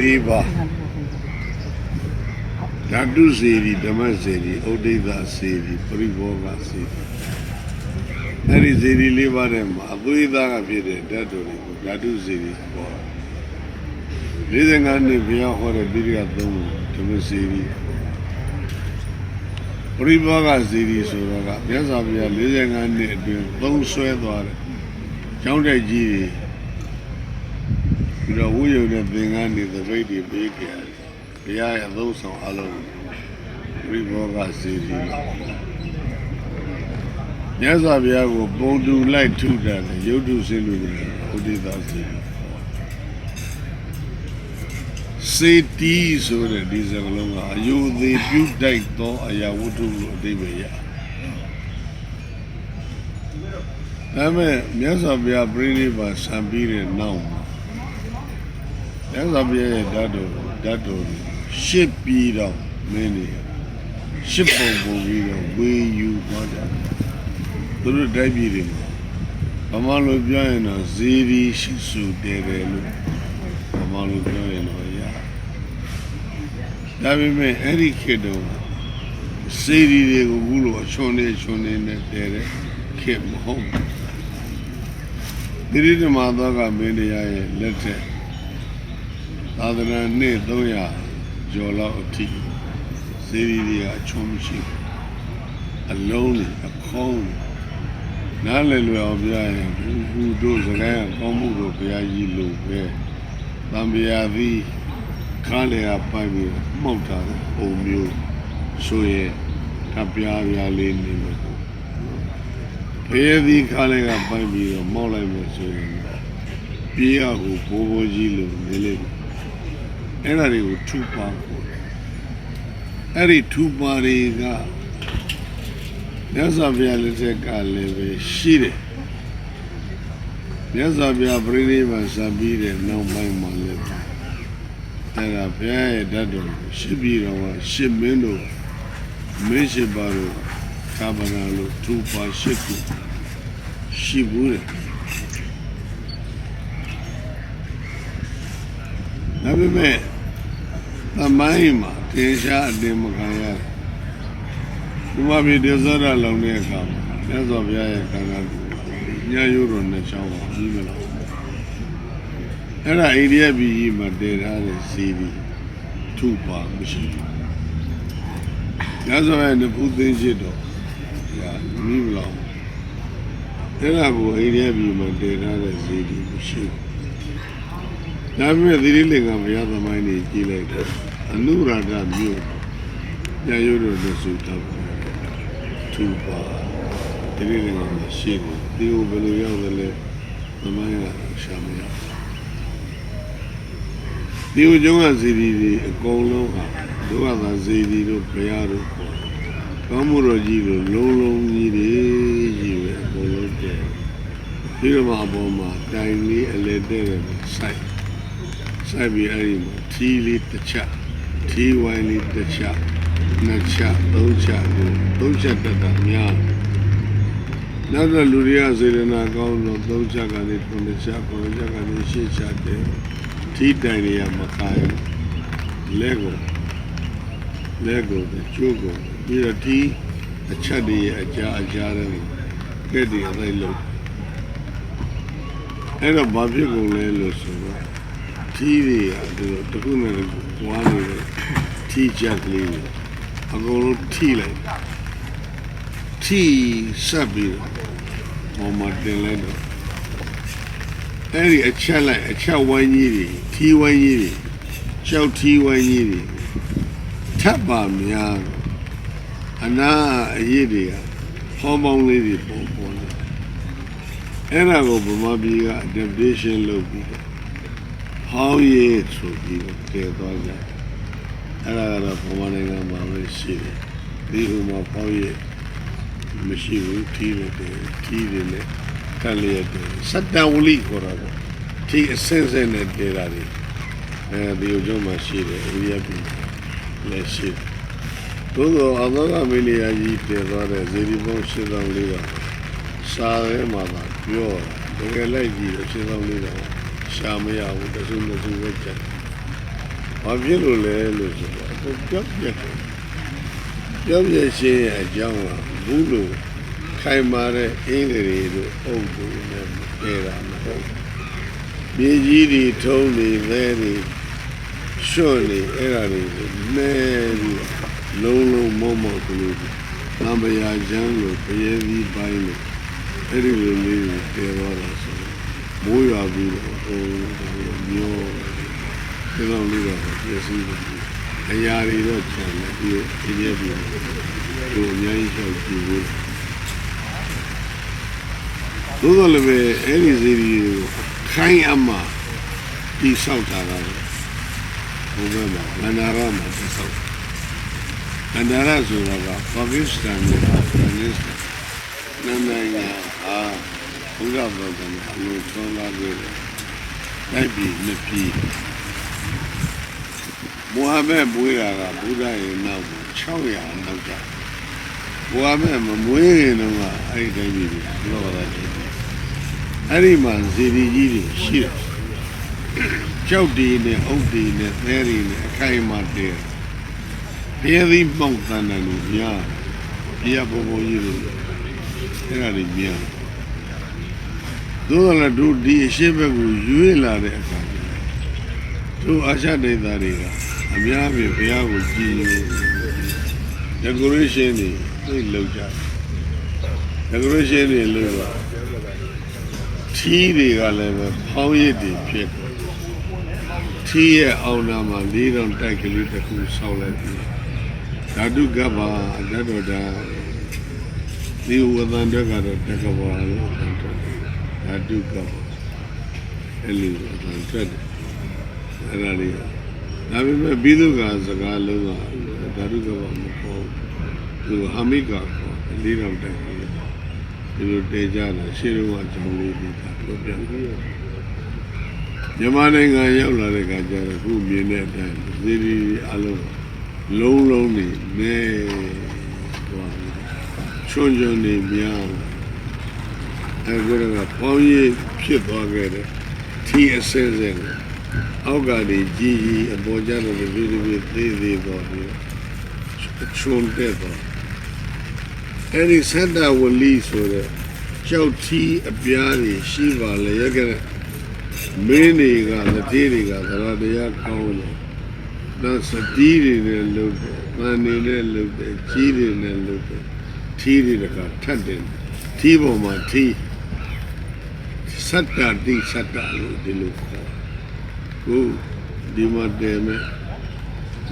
၄ပါးဓာတုစေရီဓမ္မစေရီဩဒိသစေရီပရိဘောဂစေရီအဲ့ဒီစေရီ၄ပါးထဲမှာအသွေးသားကဖြစ်တဲ့ဓာတ်တော်တွေကိုဓာတုစေရီပေါ်45နှစ်ဘုရားဟောတဲ့တိရိယသုံးဓမ္မစေရီပရိဘောဂစေရီဆိုတော့ကမြတ်စွာဘုရား45နှစ်အတွင်းသုံးဆွဲသွားတယ်ကျောင်းတိုက်ကြီးတွေ ပြီးတော့ဝိယုံတဲ့သင်္ကန်းတွေသပိတ်တွေပေးကြတယ်ဘုရားရဲ့အသုံးဆောင်အလုံးပရိဘောဂစေရီမြတ်စွာဘုရားကိုပုံတူလိုက်ထုတာတယ်ရုပ်တုစေလူတွေဥဒိသစေရီစေတီဆိုတဲ့ဒီစကားလုံးကအယုသေးပြုတိုက်သောအရာဝတ္ထုကိုအတိပ္ပယ်ရဒါပေမဲ့မြတ်စွာဘုရားပြိဋိဘာဆံပြီးတဲ့နောက်မှာ မြတ်စွာဘုရားရဲ့ဓာတ်တော်ဓာတ်တော်ရှစ်ပြီးတော့မင်းတွေရှစ်ပုံပုံပြီးတော့ဝေယူသွားကြတယ်သူတို့တိုက်ပြည်တွေမှာဗမာလိုပြောရင်တော့ဇီရီရှိစုတယ်တယ်လို့ဗမာလိုပြောရင်တော့ရဒါပေမဲ့အဲ့ဒီခေတ်တုန်းကစေရီတွေကိုဘူးလို့အချွန်နေချွန်နေနဲ့တဲတဲ့ခေတ်မဟုတ်ဘူးဒီရိဓမ္မသောကမင်းတရားရဲ့လက်ထက် သာသနာနှစ်300ကျော်လောက်အထိစေရီတွေကအချွန်မရှိဘူးအလုံးနဲ့အခေါင်းနဲ့နားလည်လွယ်အောင်ပြရင်ဟူတို့စကားကောင်းမှုတို့ဘုရားကြီးလို့ပဲတံပြာသည်ခါလေအပိုင်ပြီးမှောက်တာပုံမျိုးဆိုရင်ကပြားပြားလေးနေလို့ဘုရားသည်ခါလေကပိုင်ပြီးတော့မှောက်လိုက်မယ်ဆိုရင်ပြေးရဟူဘိုးဘိုးကြီးလို့နေလိမ့်မယ် အဲ့ဒါတွေကိုထူပါကိုအဲ့ဒီထူပါတွေကမြတ်စွာဘုရားလက်ထက်ကလည်းပဲရှိတယ်မြတ်စွာဘုရားပြိဋိဘံစံပြီးတဲ့နောက်ပိုင်းမှာလည်းအဲ့ဒါဘုရားရဲ့ဓာတ်တော်ကိုရှစ်ပြီးတော့ရှစ်မင်းတို့မင်းရှစ်ပါတို့ကာဗနာလို့ထူပါရှစ်ခုရှိဘူးတဲ့ဒါပေမဲ့ သမိုင်းမှာတင်ရှားအတင်မခံရတယ်ဒီမှာပြည်ဒေသရလောင်တဲ့အခါမှာမြတ်စွာဘုရားရဲ့ခန္ဓာကိုညရိုးတော်နဲ့ချောင်းပါပြီးမလားအဲ့ဒါအိန္ဒိယပြည်ကြီးမှာတည်ထားတဲ့စီဒီထုပါမရှိဘူးညဇောရဲ့နဖူးသိင်းရှိတော်ညာမိမလားအဲ့ဒါကိုအိန္ဒိယပြည်မှာတည်ထားတဲ့စီဒီမရှိဘူး ဒါပေမဲ့သီရိလင်္ကာဘုရားသမိုင်းကြီးကြည့်လိုက်တော့အနုရာဓမြို့ညရိုးတော်နဲ့ဆိုတော့ထုပါသီရိလင်္ကာမှာရှိတယ်ဒီကိုဘယ်လိုရောက်လဲသမိုင်းကရှာမရဒီကိုကျောင်းကစီဒီတွေအကုန်လုံးဟာဒုက္ခသာစီဒီတို့ဘုရားတို့ပေါ့ကောင်းမှုတော်ကြီးတို့လုံးလုံးကြီးတွေကြီးပဲအကုန်လုံးတည်းဒီမှာအပေါ်မှာတိုင်လေးအလဲတဲ့တယ် စိုက်စိုက်ပြီးအဲ့ဒီမှာထီးလေးတစ်ချက်ထီးဝိုင်းလေးတစ်ချက်နှစ်ချက်သုံးချက်ကိုသုံးချက်တက်တာများနောက်တော့လူတွေကစေရနာကောင်းတော့သုံးချက်ကနေခုနှစ်ချက်ခုနှစ်ချက်ကနေရှစ်ချက်တယ်ထီးတိုင်တွေကမခိုင်လက်ကိုလက်ကိုကျိုးကိုပြီးတော့ထီးအချက်တွေအကြာအကြာတဲ့ကဲ့တွေအသိလို့အဲ့တော့ဘာဖြစ်ကုန်လဲလို့ဆိုတော့ ထီးတွေကဒီလိုတစ်ခုနဲ့တစ်ခုဝါနေတဲ့ထီးချက်ကလေးတွေအကုန်လုံးထိလိုက်ထိဆက်ပြီးတော့ဟောမှာတင်လိုက်တော့အဲ့ဒီအချက်လိုက်အချက်ဝိုင်းကြီးတွေထီးဝိုင်းကြီးတွေကြောက်ထီးဝိုင်းကြီးတွေထပ်ပါများအနာအရေးတွေကဟောပေါင်းလေးတွေပေါ်ပေါ်လာအဲ့ဒါကိုဗမာပြည်က adaptation လုပ်ပြီးတော့ ဟောင်းရည်ဆိုပြီးတော့တည်သွားကြတယ်အဲ့ဒါကတော့ဗမာနိုင်ငံမှာပဲရှိတယ်ဒီဟိုမှာဟောင်းရည်မရှိဘူးထီးတယ်ထီးတယ်နဲ့ကလျက်တယ်စတ္တဝလိခေါ်တာပေါ့ထီးအစင်းစင်းနဲ့တည်တာတွေအဲဒီအကျုံးမှာရှိတယ်အိန္ဒိယပြည်လည်းရှိတယ်သို့သောအသောကမေလျာကြီးတည်သွားတဲ့ဇေဒီဘုံရှင်းဆောင်လေးပါစာရဲမှာပါပြောတကယ်လိုက်ကြည့်ရှင်းဆောင်လေးတော့ ရှာမရဘူးတစုမစုပဲကြတယ်ဘာဖြစ်လို့လဲလို့ဆိုတော့အခုပြောပြက်တယ်ပြောပြက်ရှင်းရဲ့အကြောင်းကဘူးလို့ခိုင်မာတဲ့အင်းတွေတို့အုပ်တွေနဲ့ပြေတာမဟုတ်မြေကြီးတွေထုံးတွေလဲတွေရွှွန့်နေအဲ့ဒါတွေကိုမဲပြီးလုံးလုံးမောမောကလေးနံပါရာချမ်းလို့ပရဲသီးပိုင်းလို့အဲ့ဒီလိုလေးတွေတည်သွားတာဆိုတော့ မိုးရွာပြီးတော့ဟိုမျောဒီလိုလေးတော့ပြည့်စည်တယ်အရာတွေတော့ခြံတယ်ပြီးတော့ဒီနေ့ပြီးတော့အများကြီးရှောက်ကြည့်လို့သို့တော်လည်းပဲအဲ့ဒီစီရီကိုခိုင်းအမှတိဆောက်တာတော့ဘုရားမှာမန္တရာမှာတိဆောက်မန္တရာဆိုတာကပါကစ္စတန်နဲ့အာဖဂန်နစ္စတန်နာမည်ကအာ ဘုရားတော်ကအလိုထွန်းလာခဲ့တယ်တိုက်ပြီးနှစ်ပြည်မူဟာမက်မွေးတာကဘုရားရဲ့နောက်600နောက်ကျဘုရားမက်မမွေးရင်တော့အဲ့ဒီတိုင်းပြည်ကိုလောတာတယ်အဲ့ဒီမှာဇီဒီကြီးတွေရှိတယ်ကြောက်တီနဲ့အုတ်တီနဲ့သဲတီနဲ့အခိုင်အမာတည်းဘယ်သည်မှောက်တန်တယ်လို့များဘုရားဘုံဘုံကြီးတွေအဲ့ဒါတွေများ သို့တော်လည်းတို့ဒီအရှိဘက်ကိုရွေးလာတဲ့အခါတို့အာရှဒေသတွေကအများကြီးဘုရားကိုကြည်ရင် decoration တွေသိလောက်ကြတယ် decoration တွေလို့ပါထီးတွေကလည်းပဲဖောင်းရည်တွေဖြစ်တယ်ထီးရဲ့အောင်းနာမှာလေးတောင်တိုက်ကလေးတစ်ခုဆောက်လိုက်ပြီးဓာတုကပ္ပါအတ္တတော်ဒါဒီဝသန္တကတော့တက္ကဝါလို့အတ္တတော် ဓာတုကပ္ပါအဲ့လိုအတ္တထွက်တယ်အဲ့ဒါလေးဒါပေမဲ့ပြီးသူကစကားလုံးကဓာတုကပ္ပါမဟုတ်ဘူးသူဟာမိကခေါ်လေးတောင်တိုက်ကလေးဒီလိုတေကြတာရှေးတုန်းကကြောင်းလေးတွေဒါပြောပြပြီးမြန်မာနိုင်ငံရောက်လာတဲ့ခါကျတော့ခုမြင်တဲ့အတိုင်းဒီဒီအလုံးလုံးလုံးနေနေသွားချွန်းချွန်းနေများ အဲဒီကပေါင်းရည်ဖြစ်သွားခဲ့တယ်ထီအစင်းစင်းအောက်ကနေကြီးကြီးအပေါ်ကျတော့ဒီဒီသေးသေးတော့ချွန်းတဲ့တော့အဲ့ဒီစက်တာဝလီဆိုတဲ့ကြောက်ထီအပြားတွေရှိပါလေရခဲ့တဲ့မင်းတွေကလက်သေးတွေကသရတရားကောင်းတယ်နောက်စတီးတွေနဲ့လှုပ်တယ်။ပန်းတွေနဲ့လှုပ်တယ်။ကြီးတွေနဲ့လှုပ်တယ်။ထီးတွေကထတ်တယ်။ထီးပေါ်မှာထီး စတ္တတိစတ္တလို့ဒီလိုခေါ်။ကိုဒီမှာတည်းမဲ့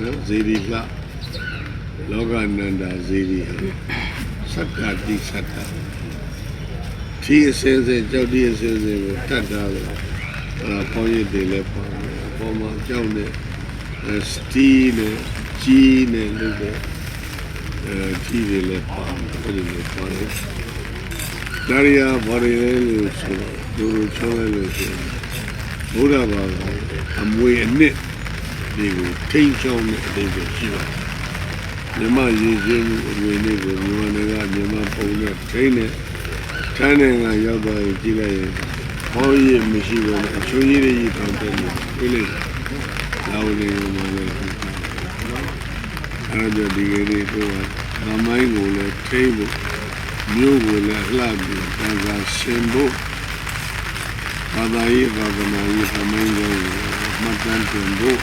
နော်ဇေဒီလှလောကနန္ဒာဇေဒီဟာစတ္တတိစတ္တထီးအစင်းစင်းကြောက်တီးအစင်းစင်းကိုတတ်တာလို့အဲပေါင်းရည်တွေလည်းပေါ့။ပေါ်မှာကြောက်နေစတီးနဲ့ကြီးနဲ့လို့ပဲအဲကြီးတွေလည်းပါတယ်အဲ့ဒီလိုပါတယ်ဒါရီယာဘာရီလဲလို့ဆိုတော့ ဒူရချောင်းလဲလို့ဆိုဘုရားဘာသာအမွေအနှစ်ဒီကိုထိန်းချောင်းတဲ့အတိတ်ပဲရှိပါတယ်မြမရည်ချင်းအမွေနှစ်ကိုမြန်မာနိုင်ငံမြန်မာပုံနဲ့ထိန်းနဲ့ထိုင်းနိုင်ငံရောက်သွားရင်ကြည့်လိုက်ရင်ဟောရည်မရှိဘူးအချွေးကြီးတွေကြီးတောင်းတယ်လို့ပြောလိုက်လာဝင်နေမှာလည်းအဲ့ဒါဒီကနေ့တော့မမိုင်းကိုလည်းထိဖို့မြို့ကိုလည်းလှပြီးတန်ခါရှင်ဖို့ ဘာသာရေးဘာသာရေးသမိုင်းကိုမှတ်တမ်းတင်ဖို့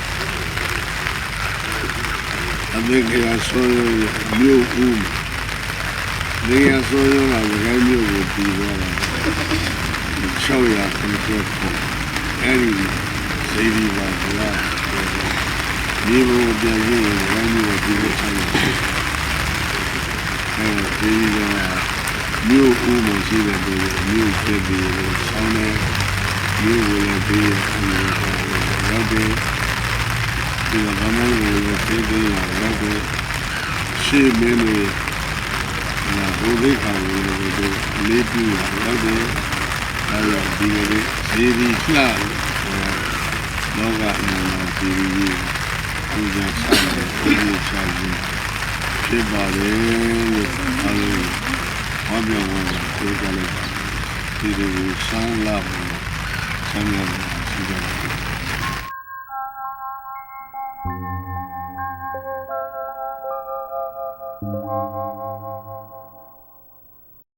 အမေကရဆိုရမြို့ဦးနေရဆိုရလာကြိုင်းမြို့ကိုပြီးသွားတာ600ခန့်ကျော်အဲ့ဒီစေဒီပါလားဒီဘုံပြန်ပြီးရင်ဝိုင်းပြီးဒီလိုဆိုင်တယ်အဲဒီကမြို့ဦးမရှိတဲ့လူမြို့ဖြစ်ပြီးတော့ဆောင်းနေမြို့ကိုလည်းပြီးရောက်တ ယ်ဒီကဘာမှမလုပ်ပြီးပြီးရောက်တယ်ရှေ့မင်းတွေနာဘုဒ္ဓခါကိုလည်းလေးပြရောက်တယ်အဲဒီကဒီကလေးဒီလှလောကအမှန်တရားဒီပူဇော်ဆောင်တယ်ပူဇော်ဆောင်ခြင်းဖြစ်ပါလေလို့အားလုံးဟောပြောဝင်ပြောကြလိုက်ဒီလိုဆောင်းလာ сами